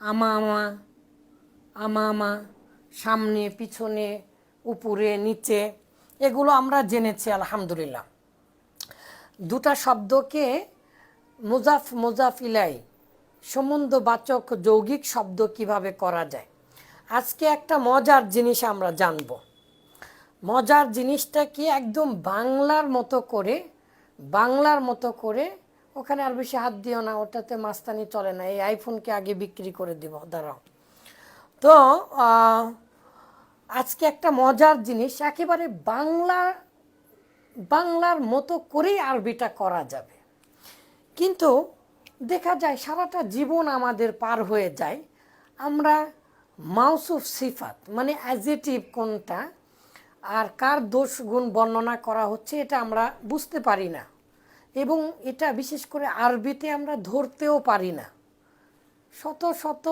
আমা আমা আমা আমা সামনে, পিছনে, উপরে, নিচে, এগুলো আমরা জেনেছি, আলহামদুলিল্লাহ। দুটা শব্দকে মুজাফ মুজাফ ইলাই, সম্বন্ধবাচক যৌগিক শব্দ কীভাবে করা যায়? আজকে একটা মজার জিনিস আমরা জানব। মজার জিনিসটা কি? একদম বাংলার মতো করে, বাংলার মতো করে ওখানে আর বেশি হাত দিও না, ওটাতে মাস্তানি চলে না। এই আইফোনকে আগে বিক্রি করে দিব, দাঁড়াও। তো আজকে একটা মজার জিনিস, একেবারে বাংলা, বাংলার মতো করেই আরবিটা করা যাবে। কিন্তু দেখা যায় সারাটা জীবন আমাদের পার হয়ে যায়। আমরা মাউসুফ সিফাত মানে অ্যাজেটিভ কোনটা, আর কার দোষ গুণ বর্ণনা করা হচ্ছে, এটা আমরা বুঝতে পারি না। এবং এটা বিশেষ করে আরবিতে আমরা ধরতেও পারি না। শত শত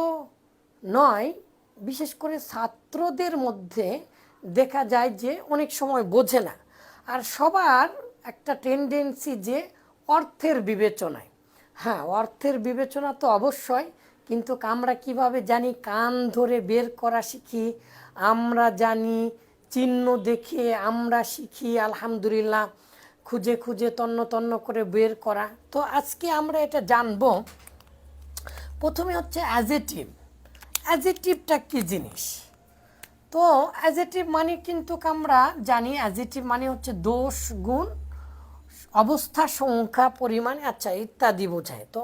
নয়, বিশেষ করে ছাত্রদের মধ্যে দেখা যায় যে অনেক সময় বোঝে না। আর সবার একটা টেন্ডেন্সি যে অর্থের বিবেচনায়। হ্যাঁ অর্থের বিবেচনা তো অবশ্যই, কিন্তু আমরা কীভাবে জানি, কান ধরে বের করা শিখি, আমরা জানি, চিহ্ন দেখে আমরা শিখি, আলহামদুলিল্লাহ। খুঁজে খুঁজে তন্ন তন্ন করে বের করা। তো আজকে আমরা এটা জানব। প্রথমে হচ্ছে অ্যাজেটিভ অ্যাজেটিভটা কী জিনিস? তো অ্যাজেটিভ মানে কিন্তু আমরা জানি অ্যাজেটিভ মানে হচ্ছে দোষ, গুণ, অবস্থা, সংখ্যা, পরিমাণ আচ্ছা ইত্যাদি বোঝায়। তো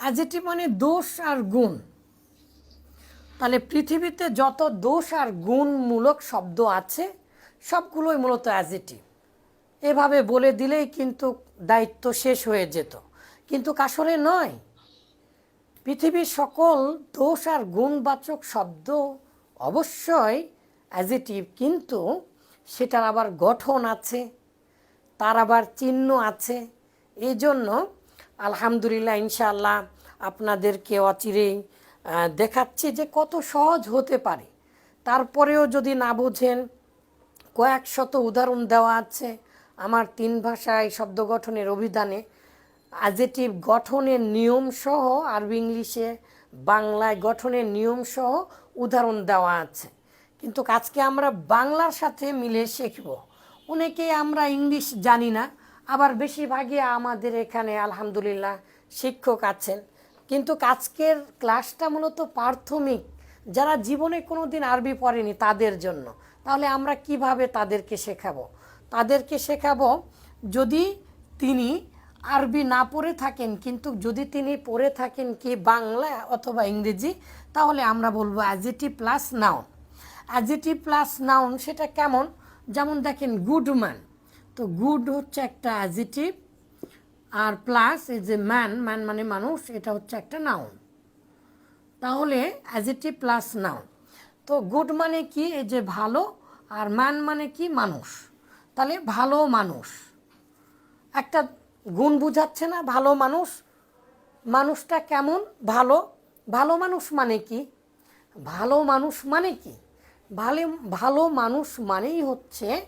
অ্যাজেটিভ মানে দোষ আর গুণ। তাহলে পৃথিবীতে যত দোষ আর গুণমূলক শব্দ আছে, সবগুলোই মূলত অ্যাজেটিভ এভাবে বলে দিলেই কিন্তু দায়িত্ব শেষ হয়ে যেত। কিন্তু আসলে নয়। পৃথিবীর সকল দোষ আর গুণবাচক শব্দ অবশ্যই অ্যাজিটিভ কিন্তু সেটার আবার গঠন আছে, তার আবার চিহ্ন আছে। এই জন্য আলহামদুলিল্লাহ, ইনশাআল্লাহ আপনাদেরকে অচিরেই দেখাচ্ছি যে কত সহজ হতে পারে। তারপরেও যদি না বোঝেন, কয়েক শত উদাহরণ দেওয়া আছে। আমার তিন ভাষায় শব্দ গঠনের অভিধানে অ্যাজেটিভ গঠনের নিয়ম সহ আরবি ইংলিশে বাংলায় গঠনের নিয়ম সহ উদাহরণ দেওয়া আছে। কিন্তু আজকে আমরা বাংলার সাথে মিলে শিখব। অনেকেই আমরা ইংলিশ জানি না, আবার বেশিরভাগই আমাদের এখানে আলহামদুলিল্লাহ শিক্ষক আছেন। কিন্তু আজকের ক্লাসটা মূলত প্রাথমিক। যারা জীবনে কোনো দিন আরবি পড়েনি তাদের জন্য। তাহলে আমরা কীভাবে তাদেরকে শেখাবো? তাদেরকে শেখাবো, যদি তিনি আরবি না পড়ে থাকেন, কিন্তু যদি তিনি পড়ে থাকেন কি বাংলা অথবা ইংরেজি, তাহলে আমরা বলব adjective plus noun adjective plus noun সেটা কেমন? যেমন দেখেন গুড ম্যান তো গুড হচ্ছে একটা অ্যাজিটিভ আর প্লাস এই যে ম্যান ম্যান মানে মানুষ, এটা হচ্ছে একটা নাউন তাহলে অ্যাজিটিভ প্লাস নাউন তো গুড মানে কি? এই যে ভালো, আর ম্যান মানে কি? মানুষ। তাহলে ভালো মানুষ। একটা গুণ বুঝাচ্ছে না ভালো মানুষ। মানুষটা কেমন? ভালো। ভালো মানুষ মানে কি? ভালো মানুষ মানে কি? ভালো ভালো মানুষ মানেই হচ্ছে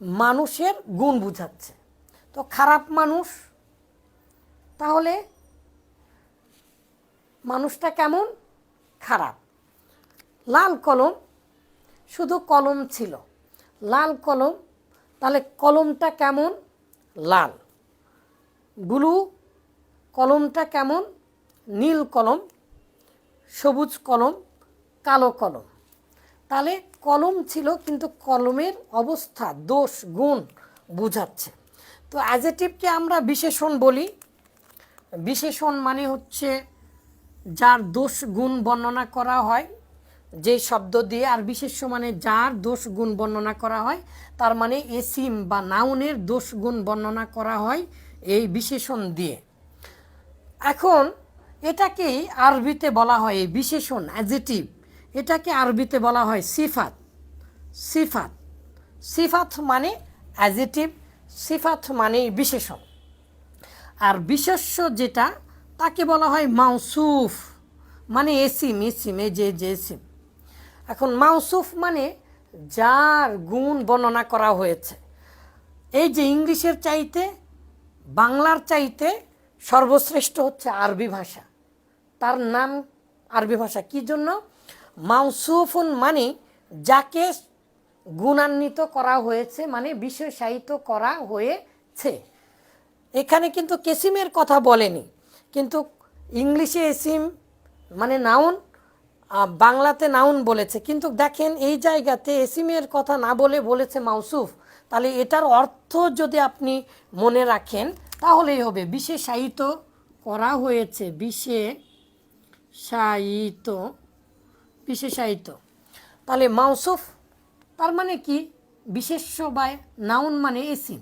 মানুষের গুণ বুঝাচ্ছে। তো খারাপ মানুষ, তাহলে মানুষটা কেমন? খারাপ। লাল কলম শুধু কলম ছিল। লাল কলম, তাহলে কলমটা কেমন? লাল। ব্লু কলমটা কেমন? নীল কলম, সবুজ কলম, কালো কলম। তাহলে কলম ছিল, কিন্তু কলমের অবস্থা, দোষ, গুণ বোঝাচ্ছে। তো অ্যাজেটিভকে আমরা বিশেষণ বলি। বিশেষণ মানে হচ্ছে যার দোষ, গুণ বর্ণনা করা হয়। যে শব্দ দিয়ে আর বিশেষ্য মানে যার দোষ গুণ বর্ণনা করা হয়, তার মানে এসিম বা নাউনের দোষ গুণ বর্ণনা করা হয় এই বিশেষণ দিয়ে। এখন এটাকেই আরবিতে বলা হয় এই বিশেষণ অ্যাজেটিভ এটাকে আরবিতে বলা হয় সিফাত। সিফাত। সিফাত মানে অ্যাজেটিভ সিফাত মানে বিশেষণ। আর বিশেষ্য যেটা, তাকে বলা হয় মাউসুফ। মানে এসিম এসিম, এই যে যে এসিম। এখন মাউসুফ মানে যার গুণ বর্ণনা করা হয়েছে। এই যে ইংলিশের চাইতে, বাংলার চাইতে সর্বশ্রেষ্ঠ হচ্ছে আরবি ভাষা। তার নাম আরবি ভাষা। কি জন্য? মাউসুফুন মানে যাকে গুণান্বিত করা হয়েছে মানে বিশেষায়িত করা হয়েছে। এখানে কিন্তু কেসিমের কথা বলেনি। কিন্তু ইংলিশে এসিম মানে নাউন বাংলাতে নাউন বলেছে। কিন্তু দেখেন, এই জায়গাতে এসিমের কথা না বলে বলেছে মাউসুফ। তাহলে এটার অর্থ যদি আপনি মনে রাখেন, তাহলেই হবে। বিশেষায়িত করা হয়েছে। বিশেষায়িত বিশেষায়িত তাহলে মাউসুফ, তার মানে কি? বিশেষ্য বা নাউন মানে এসিম।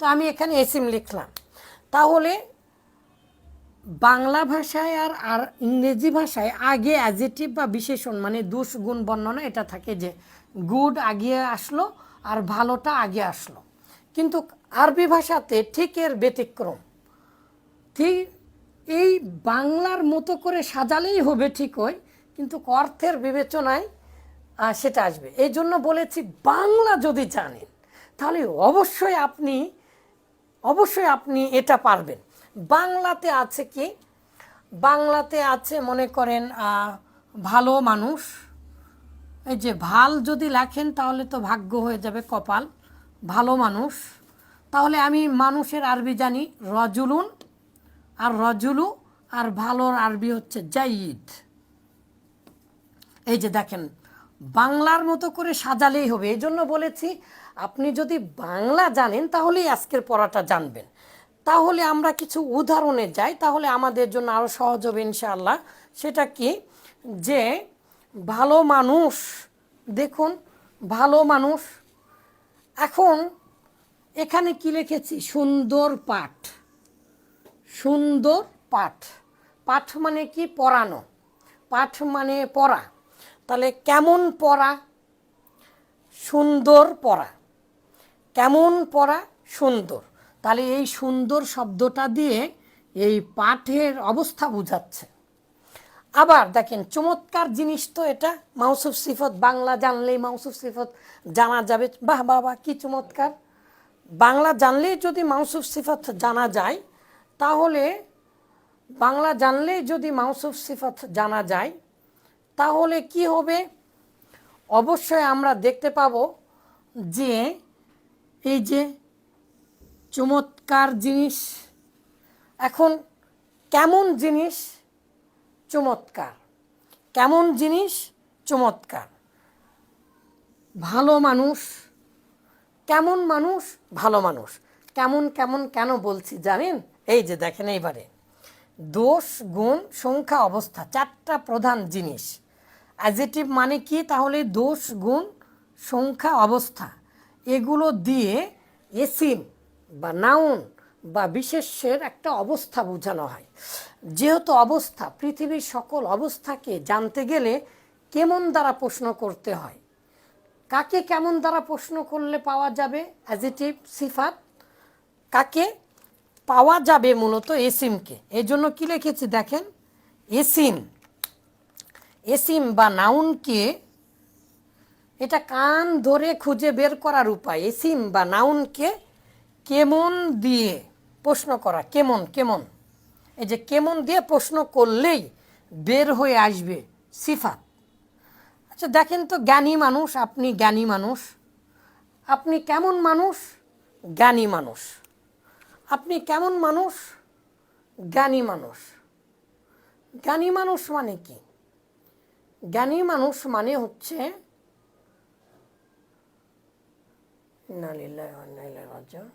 তো আমি এখানে এসিম লিখলাম। তাহলে বাংলা ভাষায় আর আর ইংরেজি ভাষায় আগে অ্যাজেটিভ বা বিশেষণ মানে দুষ, গুণ, বর্ণনা এটা থাকে যে গুড আগে আসলো আর ভালোটা আগে আসলো। কিন্তু আরবি ভাষাতে ঠিক এর ব্যতিক্রম। ঠিক এই বাংলার মতো করে সাজালেই হবে ঠিক হয় কিন্তু অর্থের বিবেচনায় সেটা আসবে। এই জন্য বলেছি বাংলা যদি জানেন, তাহলে অবশ্যই আপনি অবশ্যই আপনি এটা পারবেন। বাংলাতে আছে কি? বাংলাতে আছে, মনে করেন ভালো মানুষ। এই যে ভালো যদি লেখেন, তাহলে তো ভাগ্য হয়ে যাবে কপাল। ভালো মানুষ। তাহলে আমি মানুষের আরবি জানি, রজুলুন। আর রজুলু, আর ভালোর আরবি হচ্ছে জাইদ। এই যে দেখেন, বাংলার মতো করে সাজালেই হবে। এই জন্য বলেছি, আপনি যদি বাংলা জানেন, তাহলেই আজকের পড়াটা জানবেন। তাহলে আমরা কিছু উদাহরণে যাই, তাহলে আমাদের জন্য আরও সহজ হবে ইনশাআল্লাহ। সেটা কি? যে ভালো মানুষ, দেখুন, ভালো মানুষ, এখন এখানে কি লিখেছি? সুন্দর পাঠ। সুন্দর পাঠ। পাঠ মানে কি? পড়ানো। পাঠ মানে পড়া। তাহলে কেমন পড়া? সুন্দর পড়া। কেমন পড়া? সুন্দর। তাহলে এই সুন্দর শব্দটা দিয়ে এই পাঠের অবস্থা বোঝাচ্ছে। আবার দেখেন, চমৎকার জিনিস তো এটা। মাউসুফ সিফত, বাংলা জানলেই মাউসুফ সিফত জানা যাবে। বাহ বাহ কি চমৎকার। বাংলা জানলেই যদি মাউসুফ সিফত জানা যায়, তাহলে বাংলা জানলেই যদি মাউসুফ সিফত জানা যায়, তাহলে কি হবে? অবশ্যই আমরা দেখতে পাবো যে এই যে চমৎকার জিনিস। এখন কেমন জিনিস চমৎকার? কেমন জিনিস চমৎকার? ভালো মানুষ, কেমন মানুষ, ভালো মানুষ। কেমন কেমন, কেন বলছি জানেন? এই যে দেখেন এইবারে। দোষ গুণ সংখ্যা অবস্থা, চারটা প্রধান জিনিস। অ্যাজেটিভ মানে কি? তাহলে দোষ গুণ সংখ্যা অবস্থা। এগুলো দিয়ে এসিম বা নাউন বা বিশেষ্যের একটা অবস্থা বোঝানো হয়। যেহেতু অবস্থা, পৃথিবীর সকল অবস্থাকে জানতে গেলে কেমন দ্বারা প্রশ্ন করতে হয়? কাকে কেমন দ্বারা প্রশ্ন করলে পাওয়া যাবে? অ্যাজিটিভ সিফাত। কাকে পাওয়া যাবে মূলত এসিমকে? এই জন্য কী লিখেছি দেখেন? এসিম। এসিম বা নাউনকে এটা কান ধরে খুঁজে বের করার উপায়। এসিম বা নাউনকে কেমন দিয়ে প্রশ্ন করা, কেমন কেমন? এই যে কেমন দিয়ে প্রশ্ন করলেই বের হয়ে আসবে সিফাত। আচ্ছা দেখেন তো জ্ঞানী মানুষ, আপনি জ্ঞানী মানুষ। আপনি কেমন মানুষ? জ্ঞানী মানুষ। আপনি কেমন মানুষ? জ্ঞানী মানুষ। জ্ঞানী মানুষ মানে কি? জ্ঞানী মানুষ মানে হচ্ছে ইন্না